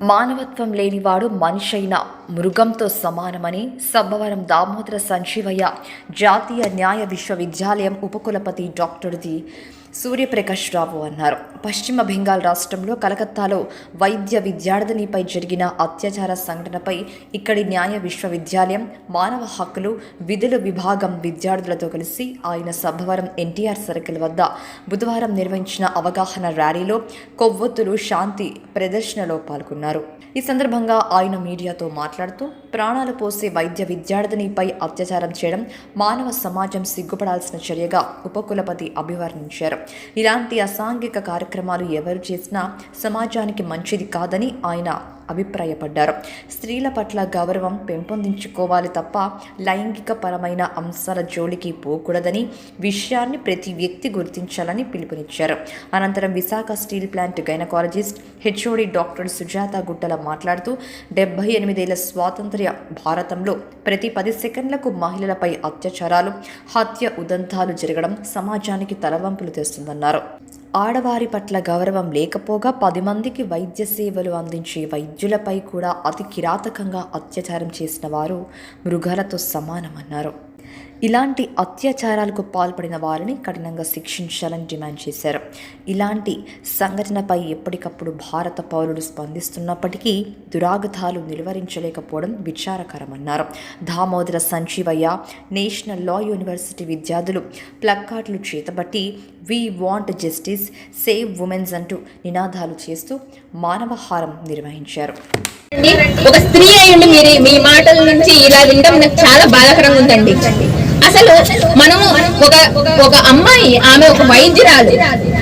మానవత్వం లేనివాడు మనిషైన మృగంతో సమానమని సబ్బవరం దామోదర సంజీవయ్య జాతీయ న్యాయ విశ్వవిద్యాలయం ఉపకులపతి డాక్టర్ ది సూర్యప్రకాష్ రావు అన్నారు. పశ్చిమ బెంగాల్ రాష్ట్రంలో కలకత్తాలో వైద్య విద్యార్థినిపై జరిగిన అత్యాచార సంఘటనపై ఇక్కడి న్యాయ విశ్వవిద్యాలయం మానవ హక్కులు విధుల విభాగం విద్యార్థులతో కలిసి ఆయన సభవరం ఎన్టీఆర్ సర్కిల్ వద్ద బుధవారం నిర్వహించిన అవగాహన ర్యాలీలో కొవ్వొత్తులు శాంతి ప్రదర్శనలో పాల్గొన్నారు. ఈ సందర్భంగా ఆయన మీడియాతో మాట్లాడుతూ ప్రాణాలు పోసే వైద్య విద్యార్థినిపై అత్యాచారం చేయడం మానవ సమాజం సిగ్గుపడాల్సిన చర్యగా ఉపకులపతి అభివర్ణించారు. ఇలాంటి అసాంఘిక కార్యక్రమాలు ఎవరు చేసినా సమాజానికి మంచిది కాదని ఆయన అభిప్రాయపడ్డారు. స్త్రీల పట్ల గౌరవం పెంపొందించుకోవాలి తప్ప లైంగిక పరమైన అంశాల జోలికి పోకూడదని విషయాన్ని ప్రతి వ్యక్తి గుర్తించాలని పిలుపునిచ్చారు. అనంతరం Visakha steel plant gynaecologist HOD doctor Sujatha Guttala మాట్లాడుతూ డెబ్బై ఎనిమిదేళ్ళ స్వాతంత్ర్య భారతంలో ప్రతి పది సెకండ్లకు మహిళలపై అత్యాచారాలు హత్య ఉదంతాలు జరగడం సమాజానికి తలవంపులు తెస్తుందన్నారు. ఆడవారి పట్ల గౌరవం లేకపోగా పది మందికి వైద్య సేవలు అందించే వైద్యులపై కూడా అతి కిరాతకంగా అత్యాచారం చేసిన వారు మృగాలతో సమానమన్నారు. ఇలాంటి అత్యాచారాలకు పాల్పడిన వారిని కఠినంగా శిక్షించాలని డిమాండ్ చేశారు. ఇలాంటి సంఘటనపై ఎప్పటికప్పుడు భారత పౌరులు స్పందిస్తున్నప్పటికీ దురాగతాలు నిలువరించలేకపోవడం విచారకరమన్నారు. Damodara Sanjeevayya national law university విద్యార్థులు ప్లక్కార్డులు చేతబట్టి we want justice save womens అంటూ నినాదాలు చేస్తూ మానవహారం నిర్వహించారు. ఒక స్త్రీ అయ్యండి మీరు మీ మాటల నుంచి ఇలా వినడం నాకు చాలా బాధాకరంగా ఉందండి. అసలు మనము ఒక ఒక అమ్మాయి ఆమె ఒక వైద్యురాలు.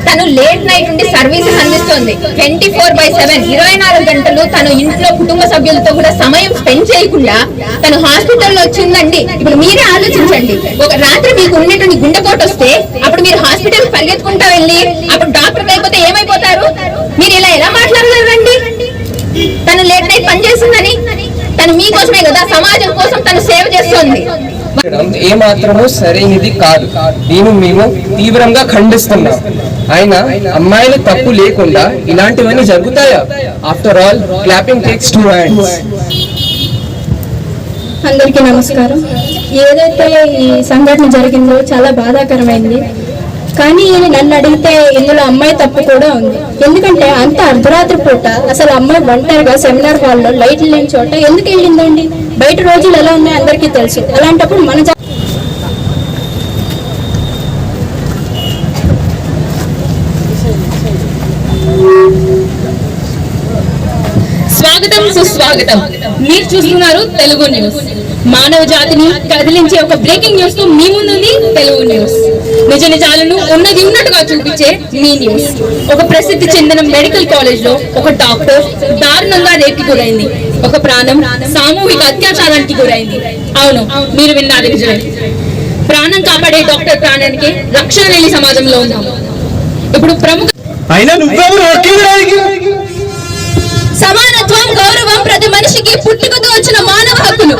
తను లేట్ నైట్ నుండి సర్వీసెస్ అందిస్తుంది. ట్వంటీ ఫోర్ బై సెవెన్ ఇరవై నాలుగు గంటలు తను ఇంట్లో కుటుంబ సభ్యులతో కూడా సమయం స్పెండ్ చేయకుండా తను హాస్పిటల్లో వచ్చిందండి. ఇప్పుడు మీరే ఆలోచించండి. ఒక రాత్రి మీకు ఉండేటువంటి గుండెపోటు వస్తే అప్పుడు మీరు హాస్పిటల్ పరిగెత్తుకుంటా వెళ్ళి అప్పుడు డాక్టర్ అయిపోతే ఏమైపోతారు? మీరు ఇలా ఎలా మాట్లాడగలరండి తను లేట్ నైట్ పనిచేసిందని తను మీకోసమే కదా సమాజం కోసం తను సేవ చేస్తుంది. ఏ మాత్రము సరైనది కాదు. దీన్ని మేము తీవ్రంగా ఖండిస్తున్నాం. ఆయన అమ్మాయిల తప్పు లేకుండా ఇలాంటివన్నీ జరుగుతాయా? After all clapping takes two hands అందరికీ నమస్కారం. ఏదైతే ఈ సంఘటన జరిగిందో చాలా బాధాకరమైంది. కానీ నన్ను అడిగితే ఇందులో అమ్మాయి తప్పు కూడా ఉంది. ఎందుకంటే అంత అర్ధరాత్రి పూట అసలు అమ్మాయి ఒంటరిగా సెమినార్ హాల్లో లైట్లు లేని చోట ఎందుకు వెళ్ళిందండి? బయట రోజులు ఎలా ఉన్నాయో అందరికీ తెలుసు. అలాంటప్పుడు మన స్వాగతం సుస్వాగతం. మీరు చూస్తున్నారు తెలుగు న్యూస్. మానవ జాతిని కదిలించే ఒక బ్రేకింగ్ న్యూస్తో మీ ముందుంది తెలుగు న్యూస్. నిజ నిజాలను ఉన్నది ఉన్నట్టుగా చూపించే మీ న్యూస్. ఒక ప్రసిద్ధి చెందిన మెడికల్ కాలేజ్లో ఒక డాక్టర్ దారుణంగా రేపుకి గురైంది. ఒక ప్రాణం సామూహిక అత్యాచారానికి గురైంది. అవును మీరు విన్నారు నిజమే. ప్రాణం కాపాడే డాక్టర్ ప్రాణానికి రక్షణ లేని సమాజంలో ఉన్నాం. ఇప్పుడు ప్రముఖ అయినా నువ్వెవరు? వకీలురాలికి? సమానత్వం గౌరవం ప్రతి మనిషికి పుట్టుకతో వచ్చిన మానవ హక్కులు.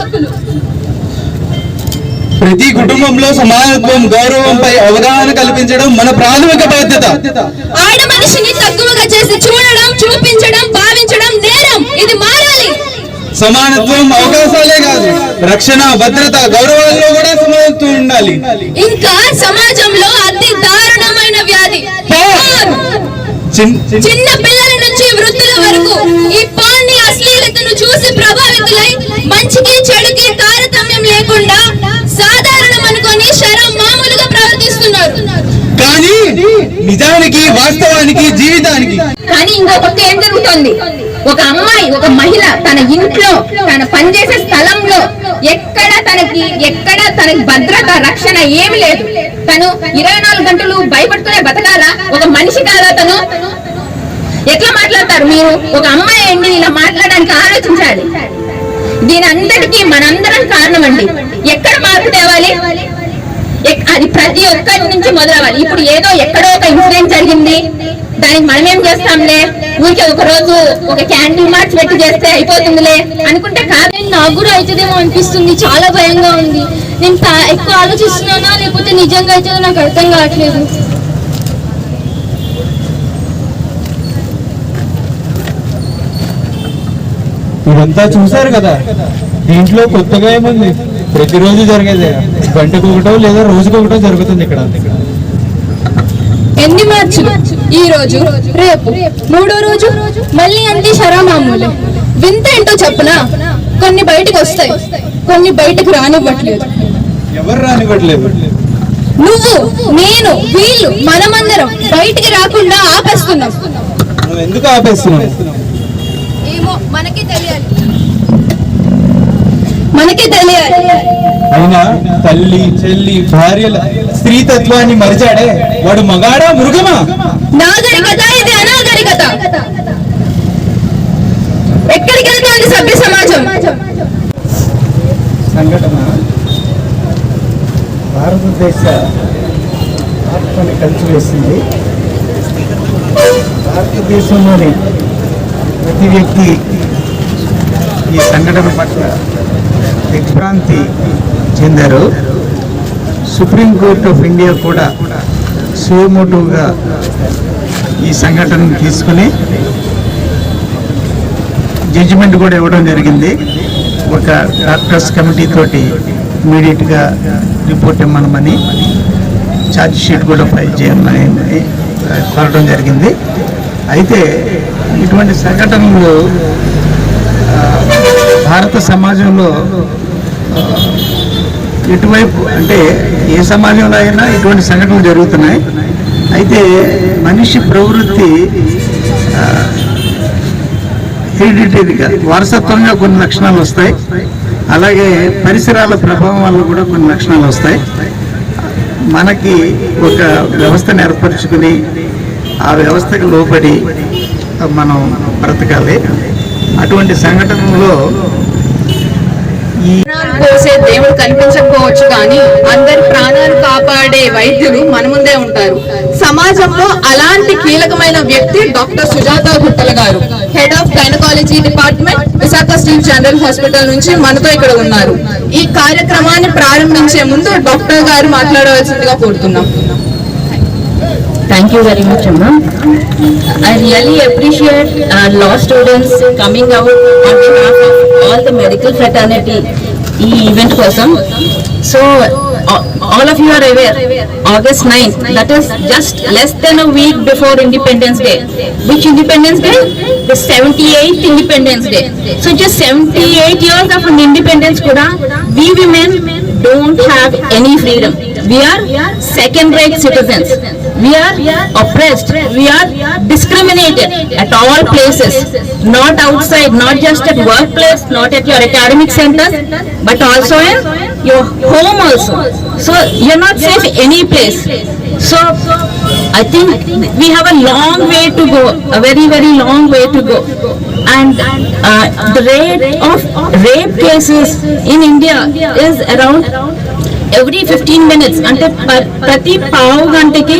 ప్రతి కుటుంబంలో సమానత్వం గౌరవంపై అవగాహన కల్పించడం మన ప్రాథమిక బాధ్యత. ఆడ మనిషిని తక్కువగా చేసి చూడడం చూపించడం భావించడం నేరం. ఇది మారాలి. సమానత్వం అవకాశాలే కాదు. రక్షణ భద్రత గౌరవాల్లో కూడా సమానత్వం ఉండాలి. ఇంకా సమాజంలో అతి దారుణమైన వ్యాధి. చిన్న పిల్లల నుంచి వృద్ధుల వరకు ఈ పాన్ని అశ్లీలతను చూసి ప్రభావితులై మంచికి చెడుకి తారతమ్యం లేకుండా కానీ నిజానికి వాస్తవానికి జీవితానికి. కానీ ఇంకొకటి ఏం జరుగుతోంది? ఒక అమ్మాయి ఒక మహిళ తన ఇంట్లో తన పనిచేసే స్థలంలో ఎక్కడ తనకి ఎక్కడ తనకి భద్రత రక్షణ ఏమి లేదు. తను ఇరవై నాలుగు గంటలు భయపడుతూనే బతకాల? ఒక మనిషి కాదా తను? ఎట్లా మాట్లాడతారు మీరు? ఒక అమ్మాయి అండి ఇలా మాట్లాడడానికి ఆలోచించాలి. దీని అందరికీ మనందరం కారణం అండి ఎక్కడ మార్పు తేవాలి? అది ప్రతి ఒక్కరి నుంచి మొదలవ్వాలి. ఇప్పుడు ఏదో ఎక్కడో ఒక ఇన్సిడెంట్ జరిగింది. దానికి మనం ఏం చేస్తాంలే? ఊరికే ఒక రోజు ఒక క్యాండిల్ మార్చ్ పెట్టి చేస్తే అయిపోతుందిలే అనుకుంటే కాదు. నాకు కూడా అవుతుందేమో అనిపిస్తుంది. చాలా భయంగా ఉంది. నేను ఎక్కువ ఆలోచిస్తున్నానా? లేకపోతే నిజంగా అవుతుందో నాకు అర్థం కావట్లేదు. ఇదంతా చూసారు కదా? దీంట్లో కొత్తగా ఏముంది? ప్రతిరోజు జరిగేదే. గంటకు ఒకటో లేదా రోజుకు ఒకటో జరుగుతుంది ఇక్కడ. ఎన్ని మార్చులు? ఈ రోజు? రేపు? మూడో రోజు? మళ్ళీ అంతే షరామామూలే. వింత ఏంటో చెప్పనా? కొన్ని బయటకు వస్తాయి. కొన్ని బయటకు రానివ్వట్లేదు. ఎవరు రానివ్వట్లేదు? నువ్వు నేను వీళ్ళు మనమందరం బయటికి రాకుండా ఆపేస్తున్నాం. ఎందుకు ఆపేస్తున్నావు? ఏమో మనకి తెలియాలి మనకి తెలియాలి అయినా తల్లి చెల్లి భార్యల స్త్రీతత్వాన్ని మరిచాడే వాడు మగాడా మృగమా? నాగరికత ఇది అనాగరికత. ఎక్కడికి వెళ్తోంది సభ్య సమాజం. సంఘటన భారతదేశ ఆత్మని కలిసివేసింది. భారతదేశంలోని ప్రతి వ్యక్తి ఈ సంఘటన పట్ల దిగ్భ్రాంతి చెందారు. సుప్రీంకోర్టు ఆఫ్ ఇండియా కూడా సుమోటుగా ఈ సంఘటనను తీసుకుని జడ్జిమెంట్ కూడా ఇవ్వడం జరిగింది. ఒక డాక్టర్స్ కమిటీ తోటి ఇమీడియట్గా రిపోర్ట్ ఇమ్మనమని ఛార్జ్ షీట్ కూడా ఫైల్ చేయమని కోరడం జరిగింది. అయితే ఇటువంటి సంఘటనలు భారత సమాజంలో ఎటువైపు ఇటువైపు అంటే ఏ సమాజంలో అయినా ఇటువంటి సంఘటనలు జరుగుతున్నాయి. అయితే మనిషి ప్రవృత్తి హెరిడిటరీగా వారసత్వంగా కొన్ని లక్షణాలు వస్తాయి. అలాగే పరిసరాల ప్రభావం వల్ల కూడా కొన్ని లక్షణాలు వస్తాయి. మనకి ఒక వ్యవస్థను ఏర్పరచుకుని ఆ వ్యవస్థకు లోపడి మనం బ్రతకాలి. అటువంటి సంఘటనలో ఈ పోసే దేవుడు కనిపించకపోవచ్చు కానీ అందరి ప్రాణాలు కాపాడే వైద్యులు మన ముందే ఉంటారు. సమాజంలో అలాంటి కీలకమైన వ్యక్తి డాక్టర్ సుజాత గుట్టల గారు head of gynaecology department Visakha steel general hospital నుంచి మనతో ఇక్కడ ఉన్నారు. ఈ కార్యక్రమాన్ని ప్రారంభించే ముందు డాక్టర్ గారు మాట్లాడవలసిందిగా కోరుతున్నాం. Thank you very much, Amma. I really appreciate our law students coming out on behalf of all the medical fraternity ఈ ఈవెంట్ కోసం so all of you are aware August ninth that is just less than a week before independence day which independence day the seventy eighth independence day so just seventy eight years of independence కూడా we women don't have any freedom. We are second rate citizens. We are oppressed. We are discriminated at all places. Not outside, not just at workplace, not at your academic centers, but also in your home also. So you're not safe any place. So I think we have a long way to go, a very, very long way to go. And uh, the rate of rape cases in India is around every 15 minutes అంటే ప- ప్రతి పావు గంటకి